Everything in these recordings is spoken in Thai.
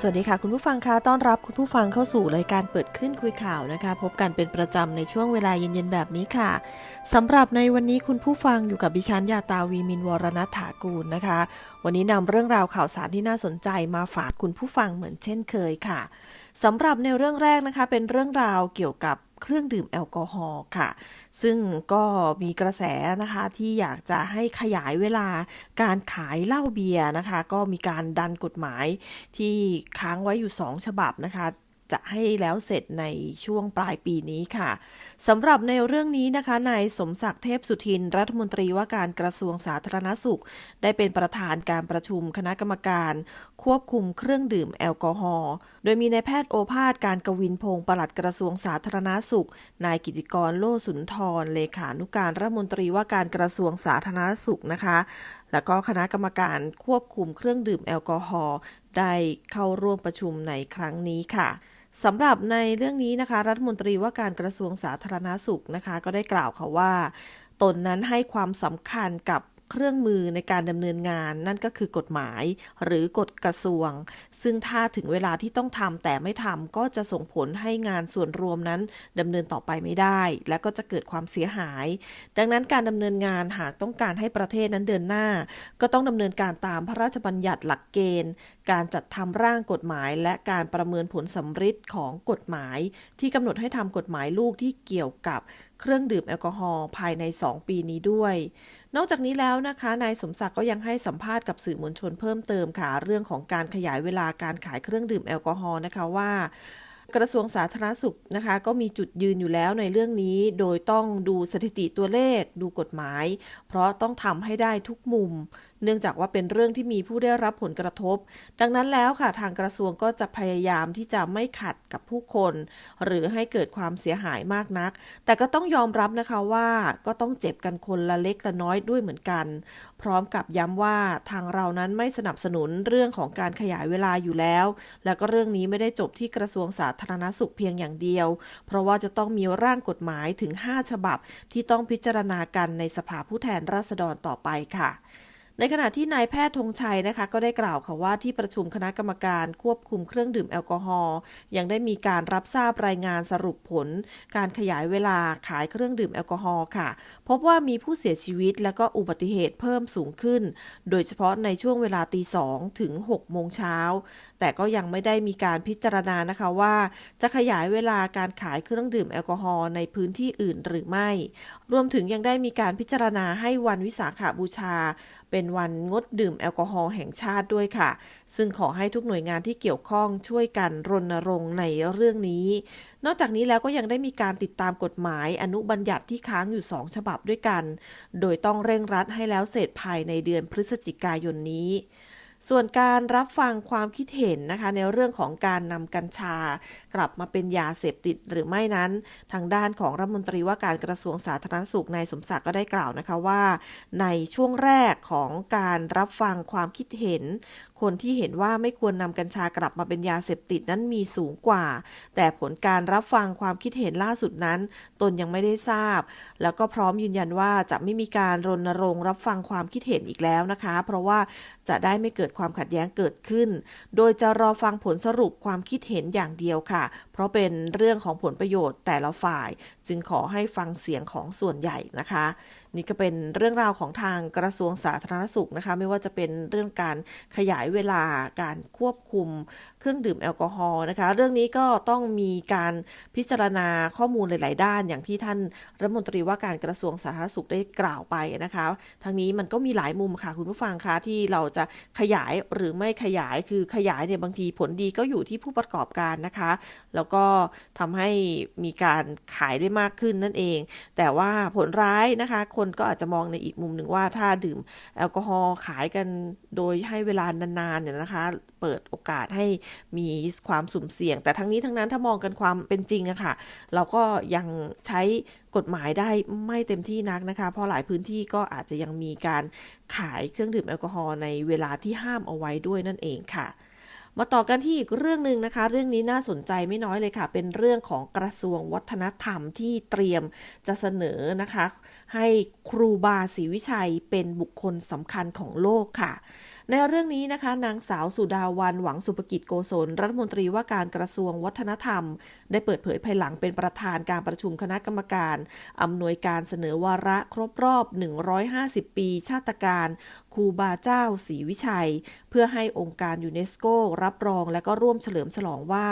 สวัสดีค่ะ คุณผู้ฟังคะต้อนรับคุณผู้ฟังเข้าสู่รายการเปิดขึ้นคุยข่าวนะคะ พบกันเป็นประจำในช่วงเวลาเย็นๆแบบนี้ค่ะสำหรับในวันนี้คุณผู้ฟังอยู่กับดิฉันยาตาวีมินวรณถากูลนะคะ วันนี้นำเรื่องราวข่าวสารที่น่าสนใจมาฝากคุณผู้ฟังเหมือนเช่นเคยค่ะสำหรับในเรื่องแรกนะคะ เป็นเรื่องราวเกี่ยวกับ เครื่องดื่มแอลกอฮอล์ค่ะ ซึ่งก็มีกระแสนะคะที่อยากจะให้ขยายเวลาการขายเหล้าเบียร์นะคะ ก็มีการดันกฎหมายที่ค้างไว้อยู่ 2 ฉบับนะคะ จะให้แล้วเสร็จในช่วงปลายปีนี้ค่ะสำหรับในเรื่องนี้นะคะนายสมศักดิ์เทพสุทิน รัฐมนตรีว่าการกระทรวงสาธารณสุข ได้เป็นประธานการประชุมคณะกรรมการ ควบคุมเครื่องดื่มแอลกอฮอล์โดยมีนายแพทย์โอภาสการกวินพงศ์ปลัดกระทรวงสาธารณสุข นายกิติกรโลสุนทรเลขานุการรัฐมนตรีว่าการกระทรวงสาธารณสุขนะคะ แล้วก็คณะกรรมการควบคุมเครื่องดื่มแอลกอฮอล์ได้เข้าร่วมประชุมในครั้งนี้ค่ะ สำหรับในเรื่องนี้นะคะ รัฐมนตรีว่าการกระทรวงสาธารณาสุขนะคะ ก็ได้กล่าวค่ะว่า ตนนั้นให้ความสำคัญกับเครื่องมือในการดำเนินงานนั่นก็คือกฎหมาย หรือกฎกระทรวง ซึ่งถ้าถึงเวลาที่ต้องทำแต่ไม่ทำก็จะส่งผลให้งานส่วนรวมนั้นดำเนินต่อไปไม่ได้ และก็จะเกิดความเสียหาย ดังนั้นการดำเนินงานหากต้องการให้ประเทศนั้นเดินหน้า ก็ต้องดำเนินการตามพระราชบัญญัติหลักเกณฑ์ การจัดทำร่างกฎหมายและการประเมินผลสำฤทธิ์ของกฎหมาย ที่กำหนดให้ทำกฎหมายลูกที่เกี่ยวกับเครื่องดื่มแอลกอฮอล์ภายใน 2 ปีนี้ด้วย นอกจากนี้แล้วนะคะนายสมศักดิ์ก็ยังให้สัมภาษณ์กับสื่อมวลชนเพิ่มเติมค่ะเรื่องของการขยายเวลาการขายเครื่องดื่มแอลกอฮอล์นะคะว่ากระทรวงสาธารณสุขนะคะ ก็มีจุดยืนอยู่แล้วในเรื่องนี้ โดยต้องดูสถิติตัวเลข ดูกฎหมาย เพราะต้องทำให้ได้ทุกมุมเนื่องจากว่าเป็นเรื่องที่มีผู้ได้รับผลกระทบ ดังนั้นแล้วค่ะทางกระทรวงก็จะพยายามที่จะไม่ขัดกับผู้คน หรือให้เกิดความเสียหายมากนัก แต่ก็ต้องยอมรับนะคะว่าก็ต้องเจ็บกันคนละเล็กละน้อยด้วยเหมือนกัน พร้อมกับย้ำว่าทางเรานั้นไม่สนับสนุนเรื่องของการขยายเวลาอยู่แล้ว แล้วก็เรื่องนี้ไม่ได้จบที่กระทรวงสาธารณสุขเพียงอย่างเดียว เพราะว่าจะต้องมีร่างกฎหมายถึง 5 ฉบับที่ต้องพิจารณากันในสภาผู้แทนราษฎรต่อไปค่ะ ในขณะที่นายแพทย์ธงชัยนะคะ ก็ได้กล่าวค่ะว่าที่ประชุมคณะกรรมการควบคุมเครื่องดื่มแอลกอฮอล์ยังได้มีการรับทราบรายงานสรุปผล การขยายเวลาขายเครื่องดื่มแอลกอฮอล์ค่ะ พบว่ามีผู้เสียชีวิตและก็อุบัติเหตุเพิ่มสูงขึ้น โดยเฉพาะในช่วงเวลาตีสองถึง6โมงเช้าแต่ก็ยังไม่ได้มีการพิจารณานะคะว่า จะขยายเวลาการขายเครื่องดื่มแอลกอฮอล์ในพื้นที่อื่นหรือไม่ รวมถึงยังได้มีการพิจารณาให้วันวิสาขาบูชา เป็นวันงดดื่มแอลกอฮอล์แห่งชาติด้วยค่ะ ซึ่งขอให้ทุกหน่วยงานที่เกี่ยวข้องช่วยกันรณรงค์ในเรื่องนี้ นอกจากนี้แล้วก็ยังได้มีการติดตามกฎหมายอนุบัญญัติที่ค้างอยู่ 2 ฉบับด้วยกัน โดยต้องเร่งรัดให้แล้วเสร็จภายในเดือนพฤศจิกายนนี้ ส่วนการรับฟังความคิดเห็นนะคะ ในเรื่องของการนำกัญชา กลับมาเป็นยาเสพติดหรือไม่นั้น ทางด้านของรัฐมนตรีว่าการกระทรวงสาธารณสุขนายสมศักดิ์ก็ได้กล่าวนะคะว่า ในช่วงแรกของการรับฟังความคิดเห็นคนที่เห็นว่าไม่ควรนำกัญชากลับมาเป็นยาเสพติดนั้นมีสูงกว่า แต่ผลการรับฟังความคิดเห็นล่าสุดนั้น ตนยังไม่ได้ทราบ แล้วก็พร้อมยืนยันว่าจะไม่มีการรณรงค์รับฟังความคิดเห็นอีกแล้วนะคะ เพราะว่าจะได้ไม่เกิดความขัดแย้งเกิดขึ้น โดยจะรอฟังผลสรุปความคิดเห็นอย่างเดียวค่ะ เพราะเป็นเรื่องของผลประโยชน์แต่ละฝ่าย จึงขอให้ฟังเสียงของส่วนใหญ่นะคะ นี่ก็เป็นเรื่องราวของทางกระทรวงสาธารณสุขนะคะ ไม่ว่าจะเป็นเรื่องการขยายเวลาการควบคุมเครื่องดื่มแอลกอฮอล์นะคะ เรื่องนี้ก็ต้องมีการพิจารณาข้อมูลหลาย ๆ ด้าน อย่างที่ท่านรัฐมนตรีว่าการกระทรวงสาธารณสุขได้กล่าวไปนะคะทางนี้มันก็มีหลายมุมค่ะคุณผู้ฟังคะที่เราจะขยายหรือไม่ขยายคือขยายเนี่ยบางทีผลดีก็อยู่ที่ผู้ประกอบการนะคะ แล้วก็ทำให้มีการขายได้มากขึ้นนั่นเอง แต่ว่าผลร้ายนะคะ คนนก็อาจจะมองในอีกมุมหนึ่งว่าถ้าดื่มแอลกอฮอล์ขายกันโดยให้เวลานานๆเนี่ยนะคะ เปิดโอกาสให้มีความสุ่มเสี่ยง แต่ทั้งนี้ทั้งนั้นถ้ามองกันความเป็นจริงอะค่ะ เราก็ยังใช้กฎหมายได้ไม่เต็มที่นักนะคะ เพราะหลายพื้นที่ก็อาจจะยังมีการขายเครื่องดื่มแอลกอฮอล์ในเวลาที่ห้ามเอาไว้ด้วยนั่นเองค่ะ มาต่อกันที่อีกเรื่องหนึ่งนะคะ เรื่องนี้น่าสนใจไม่น้อยเลยค่ะ เป็นเรื่องของกระทรวงวัฒนธรรมที่เตรียมจะเสนอนะคะ ให้ครูบาศรีวิชัยเป็นบุคคลสำคัญของโลกค่ะ ในเรื่องนี้นะคะ นางสาวสุดาวันหวังสุภกิจโกศลรัฐมนตรีว่าการกระทรวงวัฒนธรรม ได้เปิดเผยภายหลังเป็นประธานการประชุมคณะกรรมการ อำนวยการเสนอวาระครบรอบ 150 ปี ชาติการครูบาเจ้าศรีวิชัย เพื่อให้องค์การยูเนสโก รับรองและก็ร่วมเฉลิมฉลองว่า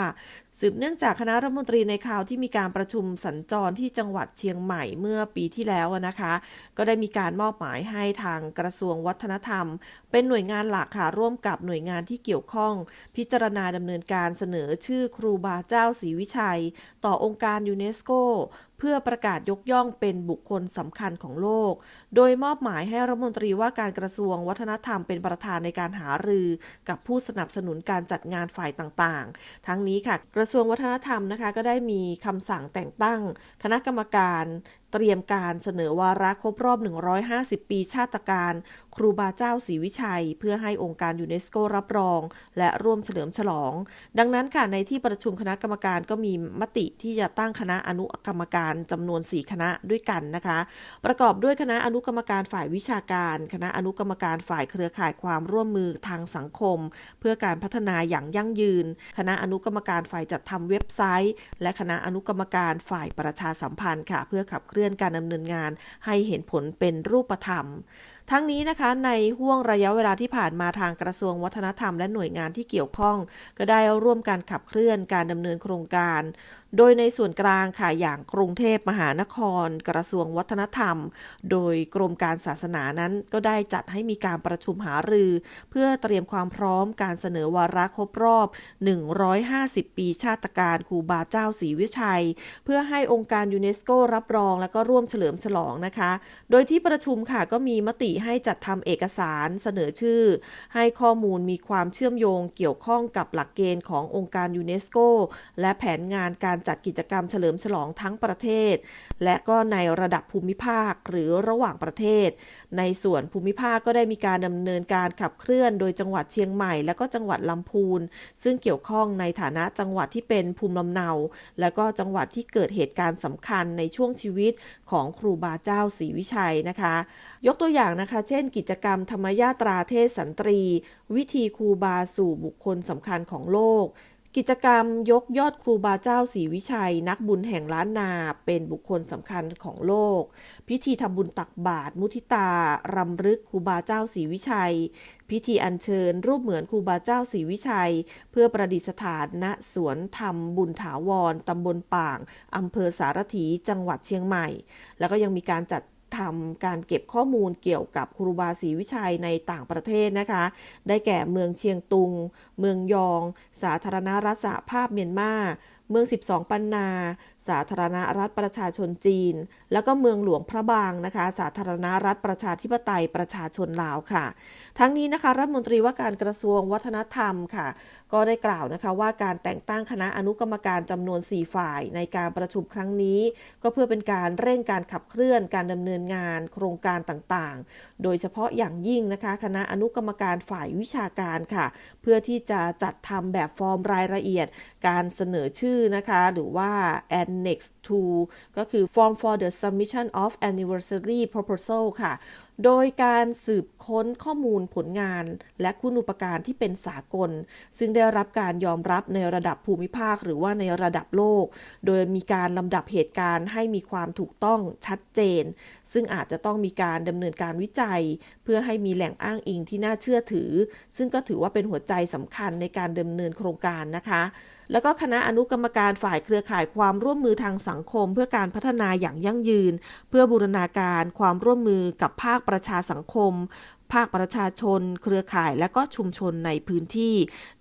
สืบเนื่องจากคณะรัฐมนตรีในคราวที่มีการประชุมสัญจรที่จังหวัดเชียงใหม่เมื่อปีที่แล้วนะคะ ก็ได้มีการมอบหมายให้ทางกระทรวงวัฒนธรรม เป็นหน่วยงานหลักค่ะร่วมกับหน่วยงานที่เกี่ยวข้อง พิจารณาดำเนินการเสนอชื่อครูบาเจ้าศรีวิชัย ต่อองค์การยูเนสโกเพื่อประกาศยกย่องเป็นบุคคลสำคัญของโลก โดยมอบหมายให้รัฐมนตรีว่าการกระทรวงวัฒนธรรมเป็นประธานในการหารือกับผู้สนับสนุนการจัดงานฝ่ายต่างๆ ทั้งนี้ค่ะกระทรวงวัฒนธรรมนะคะก็ได้มีคำสั่งแต่งตั้ง คณะกรรมการเตรียมการเสนอวาระครบรอบ 150 ปีชาติการ ครูบาเจ้าศรีวิชัย เพื่อให้องค์การยูเนสโกรับรอง และร่วมเฉลิมฉลอง ดังนั้นค่ะในที่ประชุมคณะกรรมการก็มีมติที่จะตั้งคณะอนุกรรมการจำนวน 4 คณะด้วยกันนะคะ ประกอบด้วยคณะอนุกรรมการฝ่ายวิชาการ คณะอนุกรรมการฝ่ายเครือข่ายความร่วมมือทางสังคม เพื่อการพัฒนาอย่างยั่งยืน คณะอนุกรรมการฝ่ายจัดทำเว็บไซต์ และคณะอนุกรรมการฝ่ายประชาสัมพันธ์ค่ะ เพื่อขับเคลื่อนการดำเนินงาน ให้เห็นผลเป็นรูปธรรมทั้งนี้นะคะในห่วงระยะเวลาที่ผ่านมาทางกระทรวงวัฒนธรรมและหน่วยงานที่เกี่ยวข้อง ก็ได้ร่วมการขับเคลื่อนการดำเนินโครงการ โดยในส่วนกลางค่ะอย่างกรุงเทพมหานคร กระทรวงวัฒนธรรม โดยกรมการศาสนานั้นก็ได้จัดให้มีการประชุมหารือ เพื่อเตรียมความพร้อมการเสนอวาระครบรอบ 150 ปีชาติการครูบาเจ้าศรีวิชัย เพื่อให้องค์การยูเนสโกรับรองและก็ร่วมเฉลิมฉลองนะคะ โดยที่ประชุมค่ะก็มีมติให้จัดทำเอกสารเสนอชื่อ ให้ข้อมูลมีความเชื่อมโยงเกี่ยวข้องกับหลักเกณฑ์ขององค์การยูเนสโกและแผนงานการจัดกิจกรรมเฉลิมฉลองทั้งประเทศ และก็ในระดับภูมิภาคหรือระหว่างประเทศ ในส่วนภูมิภาคก็ได้มีการดำเนินการขับเคลื่อนโดยจังหวัดเชียงใหม่ และก็จังหวัดลำพูน ซึ่งเกี่ยวข้องในฐานะจังหวัดที่เป็นภูมิลำเนา และก็จังหวัดที่เกิดเหตุการณ์สำคัญในช่วงชีวิตของครูบาเจ้าศรีวิชัยนะคะ ยกตัวอย่างนะคะ เช่น กิจกรรมธรรมยาตราเทศสันตรี วิธีครูบาสู่บุคคลสำคัญของโลก กิจกรรมยกยอดครูบาเจ้าศรีวิชัย นักบุญแห่งล้านนาเป็นบุคคลสำคัญของโลก พิธีทำบุญตักบาตรมุทิตารำลึกครูบาเจ้าศรีวิชัย พิธีอัญเชิญ รูปเหมือนครูบาเจ้าศรีวิชัย เพื่อประดิษฐานณสวนธรรมบุญถาวรตำบลป่างอำเภอสารถีจังหวัดเชียงใหม่ แล้วก็ยังมีการจัด ทำการเก็บข้อมูลเกี่ยวกับครูบาศรีวิชัยในต่างประเทศนะคะ ได้แก่เมืองเชียงตุง เมืองยอง สาธารณรัฐสหภาพเมียนมา เมือง 12 ปันนา สาธารณรัฐประชาชนจีน แล้วก็เมืองหลวงพระบางนะคะ สาธารณรัฐประชาธิปไตยประชาชนลาวค่ะ ทั้งนี้นะคะรัฐมนตรีว่าการกระทรวงวัฒนธรรมค่ะ ก็ได้กล่าวนะคะว่าการแต่งตั้งคณะอนุกรรมการจำนวน 4 ฝ่ายในการประชุมครั้งนี้ ก็เพื่อเป็นการเร่งการขับเคลื่อนการดำเนินงานโครงการต่างๆ โดยเฉพาะอย่างยิ่งนะคะ คณะอนุกรรมการฝ่ายวิชาการค่ะ เพื่อที่จะจัดทำแบบฟอร์มรายละเอียด การเสนอชื่อนะคะ หรือว่าแอด annex to ก็คือ form for the submission of anniversary proposal ค่ะ โดยการสืบค้นข้อมูลผลงาน และคุณูปการที่เป็นสากล ซึ่งได้รับการยอมรับในระดับภูมิภาคหรือว่าในระดับโลก โดยมีการลำดับเหตุการณ์ให้มีความถูกต้องชัดเจน ซึ่งอาจจะต้องมีการดำเนินการวิจัย เพื่อให้มีแหล่งอ้างอิงที่น่าเชื่อถือ ซึ่งก็ถือว่าเป็นหัวใจสำคัญในการดำเนินโครงการนะคะแล้วก็คณะอนุกรรมการฝ่ายเครือข่ายความร่วมมือทางสังคม เพื่อการพัฒนาอย่างยั่งยืน เพื่อบูรณาการความร่วมมือกับภาคประชาสังคม ภาคประชาชน เครือข่ายและก็ชุมชนในพื้นที่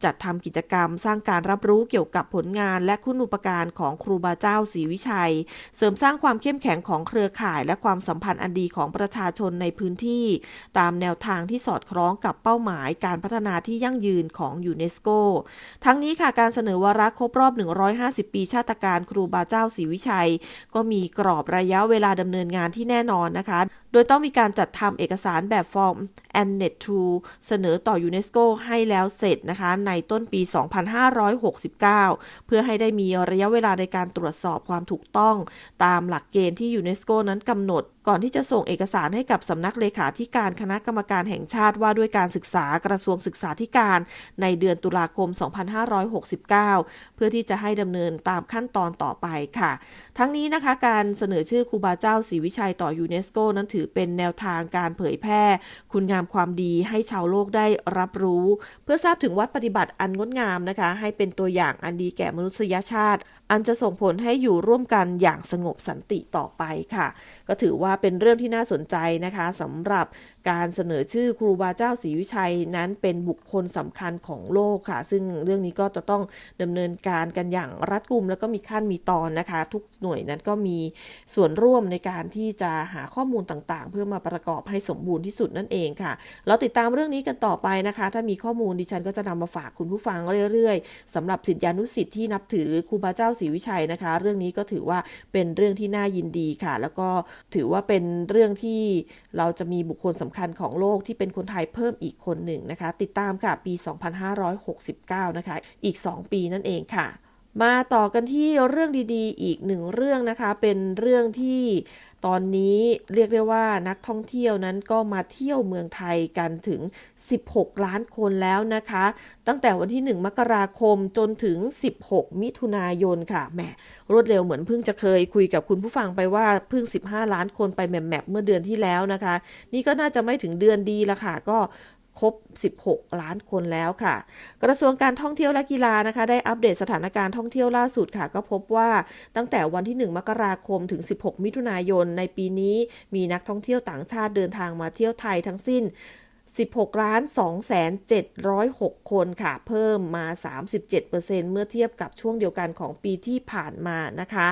จัดทำกิจกรรมสร้างการรับรู้เกี่ยวกับผลงานและคุณูปการของครูบาเจ้าศรีวิชัย เสริมสร้างความเข้มแข็งของเครือข่าย และความสัมพันธ์อันดีของประชาชนในพื้นที่ ตามแนวทางที่สอดคล้องกับเป้าหมายการพัฒนาที่ยั่งยืนของยูเนสโก ทั้งนี้ค่ะการเสนอวาระครบรอบ 150 ปีชาติการครูบาเจ้าศรีวิชัย ก็มีกรอบระยะเวลาดำเนินงานที่แน่นอนนะคะ โดยต้องมีการจัดทำเอกสารแบบฟอร์ม Annex to เสนอต่อยูเนสโกให้แล้วเสร็จนะคะ ในต้นปี 2569 เพื่อให้ได้มีระยะเวลาในการตรวจสอบความถูกต้อง ตามหลักเกณฑ์ที่ยูเนสโกนั้นกำหนด ก่อนที่จะส่งเอกสารให้กับสำนักเลขาธิการคณะกรรมการแห่งชาติว่าด้วยการศึกษากระทรวงศึกษาธิการในเดือนตุลาคม 2569 เพื่อที่จะให้ดำเนินตามขั้นตอนต่อไปค่ะ ทั้งนี้นะคะการเสนอชื่อครูบาเจ้าศรีวิชัยต่อยูเนสโกนั้นถือเป็นแนวทางการเผยแพร่ คุณงามความดีให้ชาวโลกได้รับรู้ เพื่อทราบถึงวัดปฏิบัติอันงดงามนะคะ ให้เป็นตัวอย่างอันดีแก่มนุษยชาติอันจะส่งผลให้อยู่ร่วมกันอย่างสงบสันติต่อไปค่ะ ก็ถือว่าเป็นเรื่องที่น่าสนใจนะคะสำหรับการเสนอชื่อครูบาเจ้าศรีวิชัยนั้นเป็นบุคคลสำคัญของโลกค่ะ ซึ่งเรื่องนี้ก็จะต้องดำเนินการกันอย่างรัดกุม แล้วก็มีขั้นมีตอนนะคะ ทุกหน่วยนั้นก็มีส่วนร่วมในการที่จะหาข้อมูลต่างๆ เพื่อมาประกอบให้สมบูรณ์ที่สุดนั่นเองค่ะ เราติดตามเรื่องนี้กันต่อไปนะคะ ถ้ามีข้อมูลดิฉันก็จะนำมาฝากคุณผู้ฟังเรื่อยๆสำหรับศิษยานุศิษย์ที่นับถือครูบาเจ้าศรีวิชัยนะคะ เรื่องนี้ก็ถือว่าเป็นเรื่องที่น่ายินดีค่ะ แล้วก็ถือว่าเป็นเรื่องที่เราจะมีบุคคลสำคัญของโลกที่เป็นคนไทยเพิ่มอีกคนหนึ่งนะคะ ติดตามค่ะปี 2569 นะคะ อีก 2 ปีนั่นเองค่ะมาต่อกันที่เรื่องดีๆ อีกหนึ่งเรื่องนะคะ เป็นเรื่องที่ ตอนนี้เรียกได้ว่านักท่องเที่ยวนั้นก็มาเที่ยวเมืองไทยกันถึง 16 ล้านคนแล้วนะคะ ตั้งแต่วันที่ 1 มกราคมจนถึง 16 มิถุนายนค่ะแหมรวดเร็วเหมือนเพิ่งจะเคยคุยกับคุณผู้ฟังไปว่าเพิ่ง 15 ล้านคนไปแมปๆเมื่อเดือนที่แล้วนะคะ นี่ก็น่าจะไม่ถึงเดือนดีละค่ะ ก็ ครบ 16 ล้านคนแล้วค่ะ กระทรวงการท่องเที่ยวและกีฬานะคะ ได้อัปเดตสถานการณ์ท่องเที่ยวล่าสุดค่ะ ก็พบว่าตั้งแต่วันที่ 1 มกราคมถึง 16 มิถุนายน ในปีนี้มีนักท่องเที่ยวต่างชาติเดินทางมาเที่ยวไทยทั้งสิ้น16ล้าน2แสน706 คนค่ะ เพิ่มมา 37%เมื่อเทียบกับช่วงเดียวกันของปีที่ผ่านมานะคะ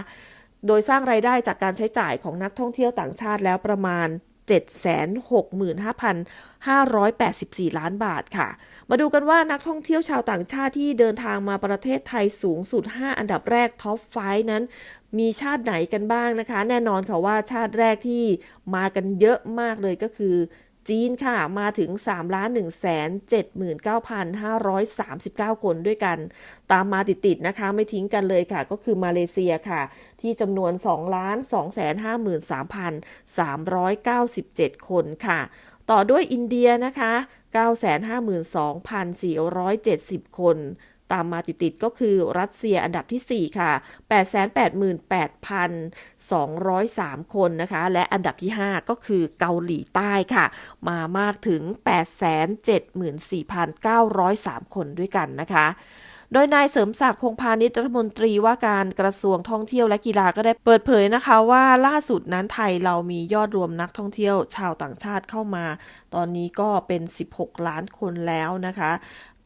โดยสร้างรายได้จากการใช้จ่ายของนักท่องเที่ยวต่างชาติแล้วประมาณ 765,584 ล้านบาทค่ะ มาดูกันว่านักท่องเที่ยวชาวต่างชาติที่เดินทางมาประเทศไทยสูงสุด 5 อันดับแรกท็อปไฟนั้นมีชาติไหนกันบ้างนะคะ แน่นอนค่ะว่าชาติแรกที่มากันเยอะมากเลยก็คือ จีนค่ะมาถึง3 1 7 9 5 3 9 คนด้วยกัน ตามมาติดๆนะคะ ไม่ทิ้งกันเลยค่ะ ก็คือมาเลเซียค่ะ ที่จำนวน2 2 5 3 397 คนค่ะ ต่อด้วยอินเดียนะคะ 952,470 คน ตามมาติดๆก็คือรัสเซียอันดับที่ 4 ค่ะ 888,203 คนนะคะ และอันดับที่ 5 ก็คือเกาหลีใต้ค่ะ มามากถึง 874,903 คนด้วยกันนะคะโดยนายเสริมศักดิ์พงพาณิชย์รัฐมนตรีว่าการกระทรวงท่องเที่ยวและกีฬาก็ได้เปิดเผยนะคะว่าล่าสุดนั้นไทยเรามียอดรวมนักท่องเที่ยวชาวต่างชาติเข้ามา ตอนนี้ก็เป็น 16 ล้านคนแล้วนะคะ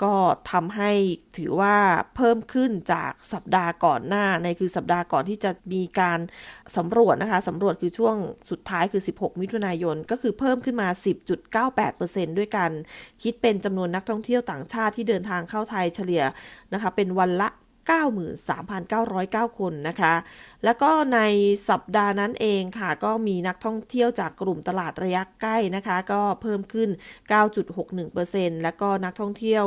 ก็ทำให้ถือว่าเพิ่มขึ้นจากสัปดาห์ก่อนหน้าในคือสัปดาห์ก่อนที่จะมีการสำรวจนะคะสำรวจคือช่วงสุดท้ายคือ 16 มิถุนายน ก็คือเพิ่มขึ้นมา 10.98%ด้วยกัน คิดเป็นจำนวนนักท่องเที่ยวต่างชาติที่เดินทางเข้าไทยเฉลี่ยนะคะเป็นวันละ 93,909 คนนะคะ แล้วก็ในสัปดาห์นั้นเองค่ะ ก็มีนักท่องเที่ยวจากกลุ่มตลาดระยะใกล้นะคะ ก็เพิ่มขึ้น 9.61%แล้วก็นักท่องเที่ยว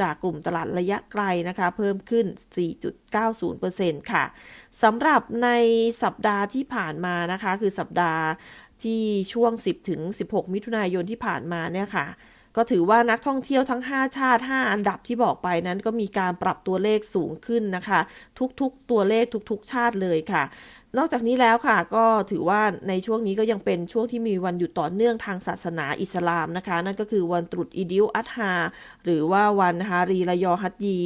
จากกลุ่มตลาดระยะไกลนะคะ เพิ่มขึ้น 4.90%ค่ะสำหรับในสัปดาห์ที่ผ่านมานะคะ คือสัปดาห์ที่ช่วง 10ถึง16 มิถุนายนที่ผ่านมาเนี่ยค่ะ ก็ถือว่านักท่องเที่ยวทั้ง 5 ชาติ 5 อันดับที่บอกไปนั้นก็มีการปรับตัวเลขสูงขึ้นนะคะ ทุกๆตัวเลขทุกๆ ชาติเลยค่ะ นอกจากนี้แล้วค่ะก็ถือว่าในช่วงนี้ก็ยังเป็นช่วงที่มีวันหยุดต่อเนื่องทางศาสนาอิสลามนะคะ นั่นก็คือวันตรุษอีดิลอัตฮาหรือว่าวันฮารีรายอฮัตยี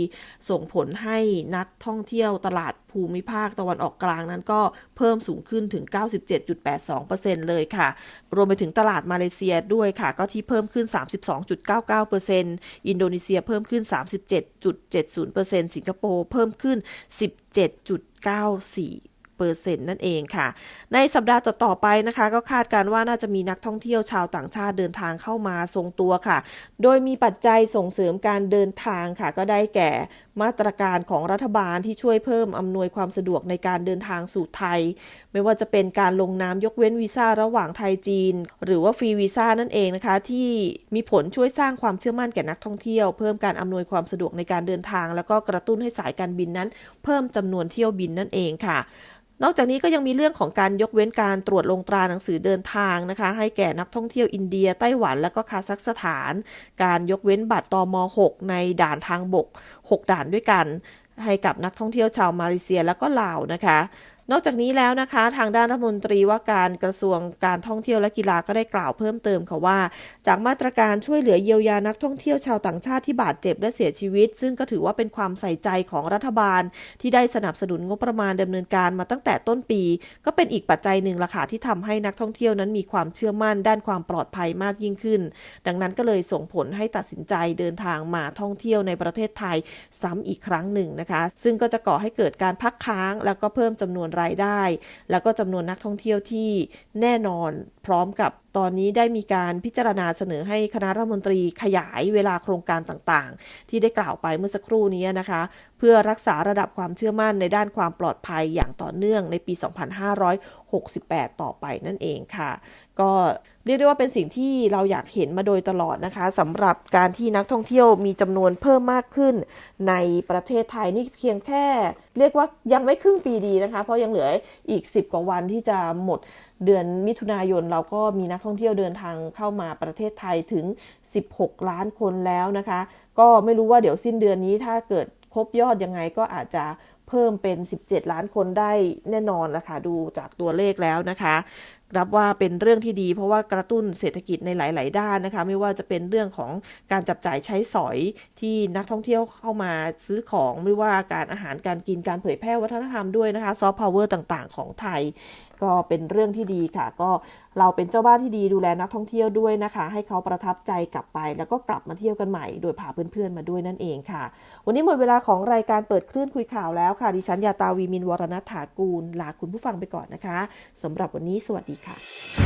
ส่งผลให้นักท่องเที่ยวตลาดภูมิภาคตะวันออกกลางนั้นก็เพิ่มสูงขึ้นถึง 97.82%เลยค่ะ รวมไปถึงตลาดมาเลเซียด้วยค่ะ ก็ที่เพิ่มขึ้น 32.99%อินโดนีเซียเพิ่มขึ้น 37.70%สิงคโปร์เพิ่มขึ้น 17.94 เปอร์เซ็นต์นั่นเองค่ะ ในสัปดาห์ต่อๆไปนะคะ ก็คาดการว่าน่าจะมีนักท่องเที่ยวชาวต่างชาติเดินทางเข้ามาทรงตัวค่ะ โดยมีปัจจัยส่งเสริมการเดินทางค่ะ ก็ได้แก่มาตรการของรัฐบาลที่ช่วยเพิ่มอำนวยความสะดวกในการเดินทางสู่ไทย ไม่ว่าจะเป็นการลงนามยกเว้นวีซ่าระหว่างไทยจีน หรือว่าฟรีวีซ่านั่นเองนะคะ ที่มีผลช่วยสร้างความเชื่อมั่นแก่นักท่องเที่ยว เพิ่มการอำนวยความสะดวกในการเดินทาง แล้วก็กระตุ้นให้สายการบินนั้น เพิ่มจำนวนเที่ยวบินนั่นเองค่ะนอกจากนี้ก็ยังมีเรื่องของการยกเว้นการตรวจลงตราหนังสือเดินทางนะคะ ให้แก่นักท่องเที่ยวอินเดีย ไต้หวันและก็คาซัคสถาน การยกเว้นบัตรตม6ในด่านทางบก 6 ด่านด้วยกัน ให้กับนักท่องเที่ยวชาวมาเลเซียและก็ลาวนะคะ นอกจากนี้แล้วนะคะ ทางด้านรัฐมนตรีว่าการกระทรวงการท่องเที่ยวและกีฬาก็ได้กล่าวเพิ่มเติมค่ะว่า จากมาตรการช่วยเหลือเยียวยานักท่องเที่ยวชาวต่างชาติที่บาดเจ็บและเสียชีวิต ซึ่งก็ถือว่าเป็นความใส่ใจของรัฐบาล ที่ได้สนับสนุนงบประมาณดำเนินการมาตั้งแต่ต้นปี ก็เป็นอีกปัจจัยหนึ่งล่ะค่ะที่ทำให้นักท่องเที่ยวนั้นมีความเชื่อมั่นด้านความปลอดภัยมากยิ่งขึ้น ดังนั้นก็เลยส่งผลให้ตัดสินใจเดินทางมาท่องเที่ยวในประเทศไทยซ้ำอีกครั้งหนึ่งนะคะ ซึ่งก็จะก่อให้เกิดการพักค้าง แล้วก็เพิ่มจำนวนรายได้ แล้วก็จำนวนนักท่องเที่ยวที่แน่นอนพร้อมกับ ตอนนี้ได้มีการพิจารณาเสนอให้คณะรัฐมนตรีขยายเวลาโครงการต่างๆ ที่ได้กล่าวไปเมื่อสักครู่นี้นะคะ เพื่อรักษาระดับความเชื่อมั่นในด้านความปลอดภัยอย่างต่อเนื่องในปี 2568 ต่อไปนั่นเองค่ะ ก็เรียกได้ว่าเป็นสิ่งที่เราอยากเห็นมาโดยตลอดนะคะสำหรับการที่นักท่องเที่ยวมีจำนวนเพิ่มมากขึ้น ในประเทศไทยนี่เพียงแค่ เรียกว่ายังไม่ครึ่งปีดีนะคะ เพราะยังเหลืออีก 10 กว่าวันที่จะหมดเดือนมิถุนายนเราก็มีนักท่องเที่ยวเดินทางเข้ามาประเทศไทยถึง 16 ล้านคนแล้วนะคะ ก็ไม่รู้ว่าเดี๋ยวสิ้นเดือนนี้ถ้าเกิดครบยอดยังไงก็อาจจะเพิ่มเป็น 17 ล้านคนได้แน่นอนละค่ะดูจากตัวเลขแล้วนะคะรับว่าเป็นเรื่องที่ดีเพราะว่ากระตุ้นเศรษฐกิจในหลาย ๆ ด้านนะคะ ไม่ว่าจะเป็นเรื่องของการจับจ่ายใช้สอยที่นักท่องเที่ยวเข้ามาซื้อของ ไม่ว่าการอาหารการกินการเผยแพร่วัฒนธรรมด้วยนะคะซอฟต์พาวเวอร์ต่าง ๆ ของไทย ก็เป็นเรื่องที่ดีค่ะ ก็เราเป็นเจ้าบ้านที่ดีดูแลนักท่องเที่ยวด้วยนะคะ ให้เขาประทับใจกลับไป แล้วก็กลับมาเที่ยวกันใหม่ โดยพาเพื่อนๆมาด้วยนั่นเองค่ะ วันนี้หมดเวลาของรายการเปิดคลื่นคุยข่าวแล้วค่ะ ดิฉันยาตาวีมินวรณถากูล ลาคุณผู้ฟังไปก่อนนะคะสำหรับวันนี้สวัสดีค่ะ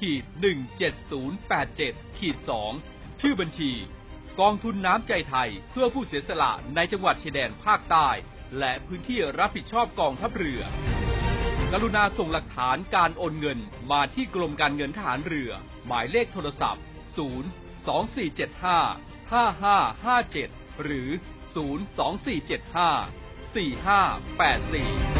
ขีด17087ขีด2ชื่อบัญชี กองทุนน้ำใจไทยเพื่อผู้เสียสละในจังหวัดชายแดนภาคใต้ และพื้นที่รับผิดชอบกองทัพเรือ กรุณาส่งหลักฐานการโอนเงินมาที่กรมการเงินทหารเรือ หมายเลขโทรศัพท์ 0 2475 5557 หรือ 0 2475 4584